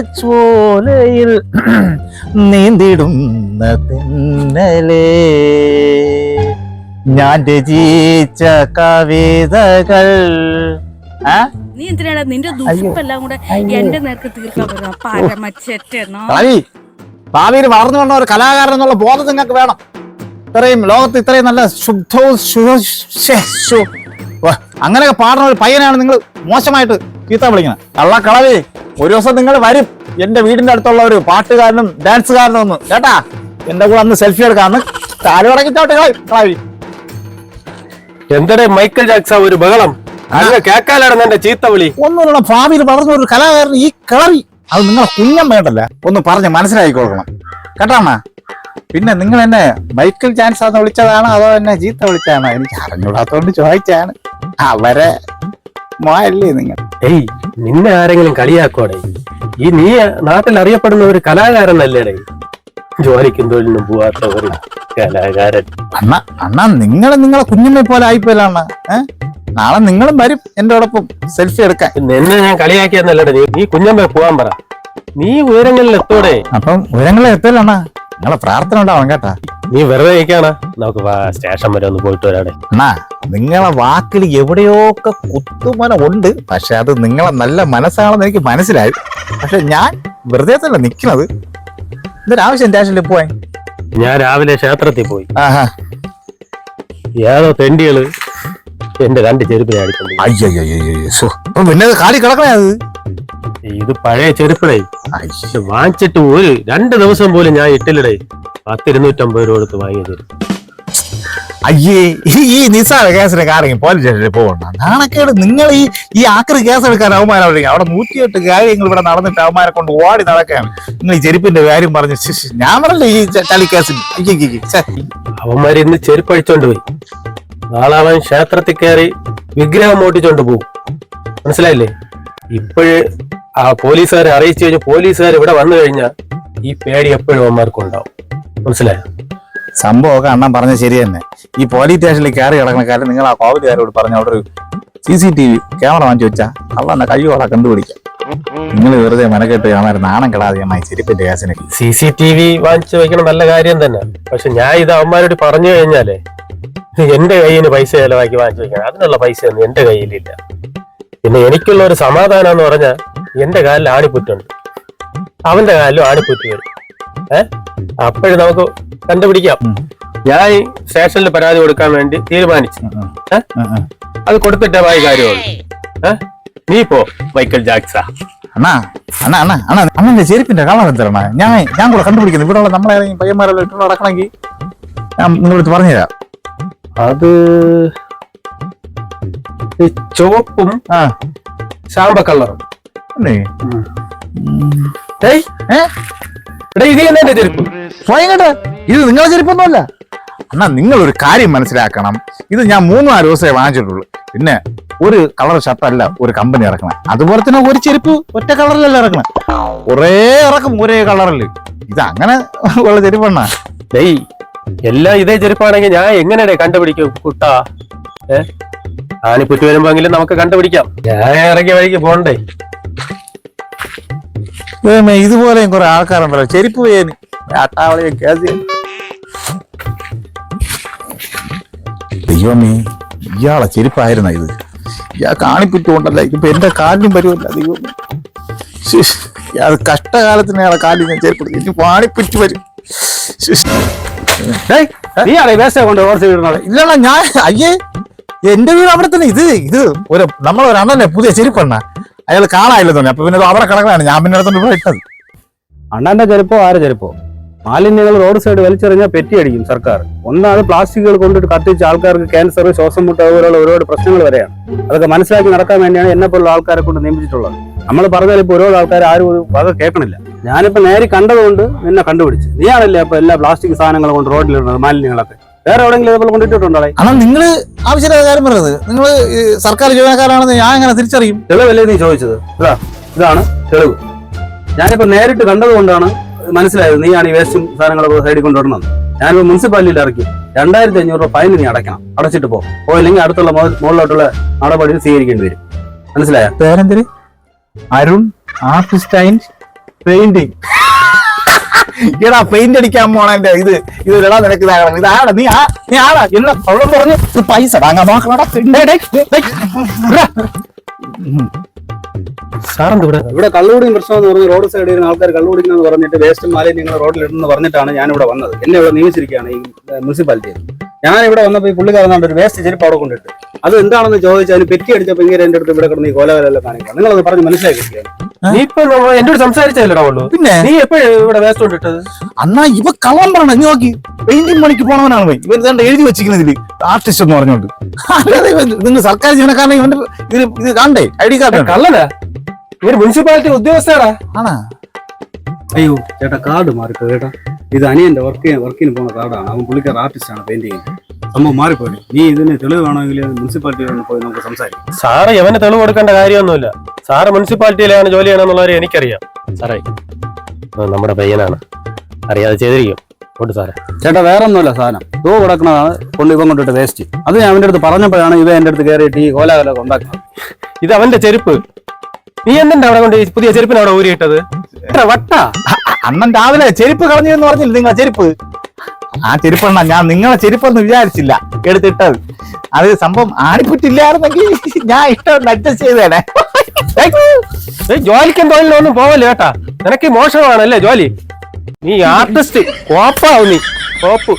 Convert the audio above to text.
നീലവാനച്ചോലയിൽ നീന്തിടുന്ന തിന്നലേ. ഞാൻ രചിച്ച കവിതകൾ. നീ എന്തിനാണ് നിന്റെ ദുഷിപ്പെല്ലാം കൂടെ എന്റെ നേർക്ക് തീർക്കാൻ പറ്റുന്ന പരമച്ചെറ്റെന്നോ കളി ഭാവിയിൽ വളർന്നു വന്ന ഒരു കലാകാരൻ എന്നുള്ള ബോധം നിങ്ങൾക്ക് വേണം. ഇത്രയും ലോകത്ത് ഇത്രയും നല്ല ശുദ്ധവും അങ്ങനെയൊക്കെ പാടുന്ന ഒരു പയ്യനാണ് നിങ്ങൾ. മോശമായിട്ട് ചീത്ത കള്ള കളവേ ഒരു ദിവസം നിങ്ങൾ വരും. എന്റെ വീടിന്റെ അടുത്തുള്ള ഒരു പാട്ടുകാരനും ഡാൻസുകാരനും ഒന്ന്. കേട്ടാ? എന്റെ കൂടെ അന്ന് സെൽഫി എടുക്കാന്ന്. കളി കളവി. എന്തടേ മൈക്കൽ ജാക്സ ഒരു ബഹളം? അങ്ങ് കേക്കാലാണ് എന്റെ ചീത്ത വിളി. ഒന്നുമില്ല ഭാവിയിൽ വളർന്ന ഒരു കലാകാരൻ ഈ കളവി. അത് നിങ്ങളെ കുഞ്ഞം വേണ്ടല്ല? ഒന്ന് പറഞ്ഞ് മനസ്സിലാക്കി കൊടുക്കണം. കേട്ടാണ പിന്നെ നിങ്ങൾ എന്നെ മൈക്കിൾ ചാൻസ് ആണെന്ന് വിളിച്ചതാണോ അതോ എന്നെ ചീത്ത വിളിച്ചതാണോ? എനിക്ക് അറിഞ്ഞൂടാത്തോണ്ട് ചോദിച്ചാണ് അവരെ മോയല്ലേ നിങ്ങൾ? ഏയ് നിന്നെ ആരെങ്കിലും കളിയാക്കോടെ ഈ നീ നാട്ടിൽ അറിയപ്പെടുന്ന ഒരു കലാകാരനല്ലേടേ ജോലിക്കും തൊഴിലിനും പോവാത്ത ഒരു കലാകാരൻ. അണ്ണ അണ്ണ നിങ്ങൾ നിങ്ങളെ കുഞ്ഞമ്മയെ പോലെ ആയിപ്പോയില്ല ഏഹ് നാളെ നിങ്ങളും വരും എന്റെ ഒടൊപ്പം. സെൽഫി എടുക്കാൻ. നിന്നെ ഞാൻ കളിയാക്കിയെന്നല്ലേ നീ നീ കുഞ്ഞമ്മ പോവാൻ പറ. നീ ഉയരങ്ങളിൽ എത്തോടെ? അപ്പം ഉയരങ്ങളിൽ എത്തല്ലണ്ണ നിങ്ങളെ പ്രാർത്ഥന ഉണ്ടാവണം കേട്ടാ. നീ വെറുതെ ഇരിക്കാണ്. നമുക്ക് സ്റ്റേഷൻ വരെ ഒന്ന് പോയിട്ട് വരാടെ അണ്ണാ നിങ്ങളെ വാക്കിൽ എവിടെയൊക്കെ കുത്തുമന ഉണ്ട് പക്ഷെ അത് നിങ്ങളെ നല്ല മനസ്സാണെന്ന് എനിക്ക് മനസ്സിലായി. പക്ഷെ ഞാൻ വെറുതെ തന്നെ നിൽക്കുന്നത്. എന്തൊരാവശ്യം സ്റ്റേഷനിൽ പോയി. ഞാൻ രാവിലെ ക്ഷേത്രത്തിൽ പോയി. ഏതോ തെണ്ടികൾ എന്റെ രണ്ട് ചെരുപ്പിനെ അടിക്കുന്നു അയ്യോ പിന്നെ അത് കാലി കിടക്കണേ അത്? ഇത് പഴയ ചെരുപ്പിടേ. വാങ്ങിച്ചിട്ട് ഒരു രണ്ട് ദിവസം പോലും ഞാൻ ഇട്ടില്ലടേ. പത്തിരുന്നൂറ്റമ്പത് രൂപ കൊടുത്ത് വാങ്ങിയത് അയ്യേ ഈ- നിസാര കേസിന്റെ കേസിന് കാര്യം പോലീസ് സ്റ്റേഷനിൽ പോകണ്ട നാണക്കേട്. നിങ്ങൾ ഈ ഈ ആക്രി കേസ് എടുക്കാൻ അവമാനം അവിടെ നൂറ്റിയെട്ട് കാര്യങ്ങൾ ഇവിടെ നടന്നിട്ട് അവന്മാരെ കൊണ്ട് ഓടി നടക്കാൻ നിങ്ങൾ ഈ ചെരുപ്പിന്റെ കാര്യം പറഞ്ഞ് ഞാൻ പറഞ്ഞില്ല ഈ ചളി കേസിൽ അവന്മാർ. അവന്മാര് ഇന്ന് ചെരുപ്പ് അഴിച്ചോണ്ട് പോയി. നാളെ അവൻ ക്ഷേത്രത്തിൽ കയറി വിഗ്രഹം ഓട്ടിച്ചോണ്ട് പോകും മനസ്സിലായില്ലേ? ഇപ്പോഴ് ആ പോലീസുകാരെ അറിയിച്ചു കഴിഞ്ഞ് പോലീസുകാർ ഇവിടെ വന്നു കഴിഞ്ഞാൽ ഈ പേടി എപ്പോഴും അവന്മാർക്കുണ്ടാവും. മനസ്സിലായോ? സംഭവമൊക്കെ അണ്ണൻ പറഞ്ഞ ശരി തന്നെ. ഈ പോലീസ് സ്റ്റേഷനിൽ കയറി കിടക്കുന്ന കാര്യം നിങ്ങൾ ആ കോവിലുകാരോട് പറഞ്ഞ അവിടെ ഒരു C C T V camera വാങ്ങിച്ചു വെച്ചാ അള്ള കയ്യോടെ കണ്ടുപിടിക്കാം. നിങ്ങൾ വെറുതെ മെനക്കെട്ട് കാണാൻ നാണം കെടാതെയമായി ചെരുപ്പിന്റെ കേസിന് സി സി ടി വി വാങ്ങിച്ചു വെക്കണം നല്ല കാര്യം തന്നെ. പക്ഷെ ഞാൻ ഇത് അവന്മാരോട് പറഞ്ഞു കഴിഞ്ഞാലേ എന്റെ കയ്യിൽ പൈസ ചെലവാക്കി വാങ്ങിച്ചു വെക്കണം. അതിനുള്ള പൈസ ഒന്നും എന്റെ കയ്യിലില്ല. പിന്നെ എനിക്കുള്ള ഒരു സമാധാനം എന്ന് പറഞ്ഞാൽ എന്റെ കാലിൽ ആണിപ്പുറ്റുണ്ട്. അവന്റെ കാലിലും ആണിപ്പുറ്റ് വരും. ഏഹ് അപ്പോഴും നമുക്ക് കണ്ടുപിടിക്കാം. ഞാൻ സ്റ്റേഷനിൽ പരാതി കൊടുക്കാൻ വേണ്ടി തീരുമാനിച്ചു. അത് കൊടുത്തിട്ടേ വായി കാര്യമുള്ളൂ നീ പോ മൈക്കൽ ജാക്സ അണ്ണാ അണ്ണാ അണ്ണാ അണ്ണാ അണ്ണന്റെ ചെരുപ്പിന്റെ കളർ എന്തരണ ഞാൻ ഞാൻ കൂടെ കണ്ടുപിടിക്കുന്നു. ഇവിടെ ഉള്ള നമ്മളെ ഏതെങ്കിലും പയ്യന്മാരെല്ലാം ഇട്ടുകൊണ്ട് നടക്കണമെങ്കിൽ ഞാൻ നിങ്ങളടുത്ത് പറഞ്ഞുതരാം. അത് ഈ ചുവപ്പും ആ. ശാമ്പ കളറും ഇത് തന്നെ ചെരുപ്പ്. സ്വയം കേട്ടോ ഇത് നിങ്ങളെ ചെരുപ്പൊന്നുമല്ല. എന്നാ നിങ്ങൾ ഒരു കാര്യം മനസ്സിലാക്കണം. ഇത് ഞാൻ മൂന്ന് നാല് ദിവസമേ വാങ്ങിച്ചിട്ടുള്ളൂ. പിന്നെ ഒരു കളർ ഷർട്ടല്ല ഒരു കമ്പനി ഇറക്കണം. അതുപോലെ തന്നെ ഒരു ചെരുപ്പ് ഒറ്റ കളറിലല്ല ഇറക്കണം. ഒരേ ഇറക്കും ഒരേ കളറിൽ ഇത് അങ്ങനെ ഉള്ള ചെരുപ്പണ്ണ ഡേയ് എല്ലാം ഇതേ ചെരുപ്പാണെങ്കിൽ ഞാൻ എങ്ങനെയാണ് കണ്ടുപിടിക്കും കുട്ട? ഏ? വരുമ്പോ എങ്കിലും നമുക്ക് കണ്ടുപിടിക്കാം. ഞാൻ ഇറങ്ങിയ വഴിക്ക് പോണ്ടേ? ഇതുപോലെയും കുറെ ആൾക്കാരുണ്ടല്ലോ. ചെരുപ്പ് ചെയ്യാന് അട്ടാവളിയും കേസ് ചെയ്യാൻ. ദൈവമേ ഇയാളെ ചെരുപ്പായിരുന്ന ഇത്? ഇയാൾ കാണിപ്പിച്ചുകൊണ്ടല്ല ഇപ്പൊ എന്റെ കാലിനും വരുമല്ല ദൈവമേ. ഇയാൾ കഷ്ടകാലത്തിന് അയാളെ കാലിൽ ഞാൻ ചെരുപ്പ് ഇനി പാണിപ്പിറ്റ് വരും. ഇല്ലടാ ഞാൻ അയ്യേ എന്റെ വീട് അവിടെ തന്നെ. ഇത് ഇത് ഒരു നമ്മളൊരു അണ്ണനെ പുതിയ ചെരുപ്പണ്ണ. അയാൾ കാണാനില്ല തോന്നി. അപ്പൊ പിന്നെ അവിടെ കിടക്കണാണ് ഞാൻ പിന്നെ അടുത്തോണ്ട് ഇട്ടത്. അണ്ണന്റെ ചെരുപ്പോ ആരെ ചെരുപ്പോ? മാലിന്യങ്ങൾ റോഡ് സൈഡ് വലിച്ചെറിഞ്ഞാൽ പെറ്റിയടിക്കും സർക്കാർ. ഒന്നാമത് പ്ലാസ്റ്റിക്കുകൾ കൊണ്ടിട്ട് കത്തിച്ച് ആൾക്കാർക്ക് ക്യാൻസർ ശ്വാസം മുട്ട അതുപോലുള്ള ഒരുപാട് പ്രശ്നങ്ങൾ വരെയാണ്. അതൊക്കെ മനസ്സിലാക്കി നടക്കാൻ വേണ്ടിയാണ് എന്നെ പോലുള്ള ആൾക്കാരെ കൊണ്ട് നിയമിച്ചിട്ടുള്ളത്. നമ്മൾ പറഞ്ഞാൽ ഇപ്പോൾ ഒരുപാട് ആൾക്കാർ ആരും ഒരു വക കേൾക്കണില്ല. ഞാനിപ്പോൾ നേരി കണ്ടതുകൊണ്ട് നിന്നെ കണ്ടുപിടിച്ച്. നീയാണല്ലേ അപ്പോൾ എല്ലാ പ്ലാസ്റ്റിക് സാധനങ്ങൾ കൊണ്ട് റോഡിലിടുന്നത് മാലിന്യങ്ങളൊക്കെ? വേറെ എവിടെയെങ്കിലും ഇതുപോലെ കൊണ്ടിട്ടുണ്ടോ അണ്ണാ നിങ്ങൾ ആവശ്യമില്ലാത്ത കാര്യം പറയുന്നത് നിങ്ങൾ സർക്കാർ ജീവനക്കാരാണെന്ന് ഞാൻ എങ്ങനെ തിരിച്ചറിയും? തെളിവല്ലേ നീ ചോദിച്ചത്? ഇതാ ഇതാണ് തെളിവ്. ഞാനിപ്പോ നേരിട്ട് കണ്ടതുകൊണ്ടാണ് മനസ്സിലായത് നീയാണ് ഈ വേസ്റ്റും സാധനങ്ങളൊക്കെ സൈഡിൽ കൊണ്ടുവരുന്നത്. ഞാനിപ്പോൾ മുനിസിപ്പാലിറ്റിയിൽ ഇറക്കി. രണ്ടായിരത്തി അഞ്ഞൂറ് രൂപ ഫൈൻ നീ അടയ്ക്കണം. അടച്ചിട്ട് പോ. പോയില്ലെങ്കിൽ അടുത്തുള്ള മുകളിലോട്ടുള്ള നടപടികൾ സ്വീകരിക്കേണ്ടി വരും. മനസ്സിലായ? പേരെന്തിന് അരുൺ ആർട്ടിസ്റ്റൈൻ പെയിന്റിങ്. എടാ പെയിന്റ് അടിക്കാൻ പോണന്റെ ഇത്. ഇത് ഇടാ നിനക്ക് ഇതാകണം. നീ ആ നീ ആടാ. എന്നാ പറഞ്ഞു പൈസ വാങ്ങാൻ നോക്കണടാ. സാറെന്ത് ഇവിടെ? ഇവിടെ കള്ളുകൂടിയും പ്രശ്നം എന്ന് പറഞ്ഞ് റോഡ് സൈഡിൽ ഇരുന്ന ആൾക്കാർ കള്ളുകുടിക്കുന്നു പറഞ്ഞിട്ട് വേസ്റ്റ് മാലിന്യങ്ങൾ റോഡിൽ ഇടുന്നു പറഞ്ഞിട്ടാണ് ഞാൻ ഇവിടെ വന്നത്. എന്നെ ഇവിടെ നിയമിച്ചിരിക്കുകയാണ് ഈ മുനിസിപ്പാലിറ്റിയിൽ. ഞാൻ ഇവിടെ വന്നപ്പോൾ ഈ പുള്ളിക്കാരനാണ്ട് ഒരു വേസ്റ്റ് ചെരുപ്പ് അവിടെ കൊണ്ടിട്ട് അത് എന്താണെന്ന് ചോദിച്ചാൽ അതിന് പെറ്റി അടിച്ചപ്പോൾ ഇങ്ങനെ എന്റെ അടുത്ത് ഇവിടെ കിടന്ന് ഈ കോലകലെല്ലാം കാണിക്കാം നിങ്ങളത് പറഞ്ഞ് മനസ്സിലാക്കിയില്ലേ നീ ഇപ്പൊ എന്നോട് സംസാരിച്ചല്ലോ ഉള്ളൂ പിന്നെ? നീ എപ്പോഴും ഇവിടെ വേസ്റ്റ് കൊണ്ടിട്ടത്? അന്നാ ഇവ കള്ളം പറഞ്ഞ നീ നോക്കി. പെയിന്റിംഗ് പണിക്ക് പോണവനാണ് ഇവൻ. ഇതാണ്ട് എഴുതി വെച്ചിരിക്കുന്നത് ആർട്ടിസ്റ്റ് എന്ന് പറഞ്ഞോണ്ട് നിങ്ങൾ സർക്കാർ ജീവനക്കാരനെ ഇവന്റെ ഇത് ഇത് കാണണ്ടേ? ഐ ഡി കാർഡ് കള്ളനാ? ഇവർ മുനിസിപ്പാലിറ്റി ഉദ്യോഗസ്ഥരാടാ ആണാ? അയ്യോ ചേട്ടാ കാർഡ് മാറിപ്പോ ചേട്ടാ ഇത് അനിയന്റെ വർക്ക് വർക്കിന് പോകുന്ന കാർഡാണ് അവൻ പുള്ളിക്കാർ ആർട്ടിസ്റ്റ് ആണ് പെയിന്റിങ് സംഭവം മാറിപ്പോയി. നീ ഇതിന് തെളിവ് വേണമെങ്കിൽ മുനിസിപ്പാലിറ്റിയിൽ പോയി നമുക്ക് സംസാരിക്കാം. സാറ് എവന് തെളിവ് കൊടുക്കേണ്ട കാര്യമൊന്നുമില്ല. സാറ് മുനിസിപ്പാലിറ്റിയിലാണ് ജോലി ചെയ്യണമെന്നുള്ളവരെ എനിക്കറിയാം. സാറേ നമ്മുടെ പയ്യനാണ്. അറിയാതെ ചെയ്തിരിക്കും. കൊണ്ട് സാറേ. ചേട്ടാ വേറെ ഒന്നുമില്ല സാധനം. തൂ കിടക്കുന്നതാണ് കൊണ്ട് ഇവൻ കൊണ്ടിട്ട് വേസ്റ്റ് അത് ഞാൻ അവന്റെ അടുത്ത് പറഞ്ഞപ്പോഴാണ് ഇവ എന്റെ അടുത്ത് കയറിയിട്ട് ഈ കോലാകലൊക്കെ ഉണ്ടാക്കുന്നത്. ഇത് അവന്റെ ചെരുപ്പ്. നീ എന്തിന്റെ അവിടെ കൊണ്ട് പുതിയ ചെരുപ്പിന് അവിടെ ഊരിയിട്ടത്? എത്ര വട്ട? അണ്ണൻ രാവിലെ ചെരുപ്പ് കളഞ്ഞു എന്ന് പറഞ്ഞില്ല നിങ്ങളെ ചെരുപ്പ്? ആ ചെരുപ്പണ്ണ ഞാൻ നിങ്ങളെ ചെരുപ്പൊന്നും വിചാരിച്ചില്ല. എടുത്തിട്ടത്. അത് സംഭവം ആണിപ്പിട്ടില്ലായിരുന്നെങ്കിൽ ഞാൻ ഇഷ്ടം അഡ്ജസ്റ്റ് ചെയ്തേനെ. ജോലിക്കും തൊഴിലിനൊന്നും പോവല്ലേ കേട്ടാ നിനക്ക് മോശമാണല്ലേ ജോലി? നീ ആർട്ടിസ്റ്റ് കോപ്പാവും നീ. കോപ്പ്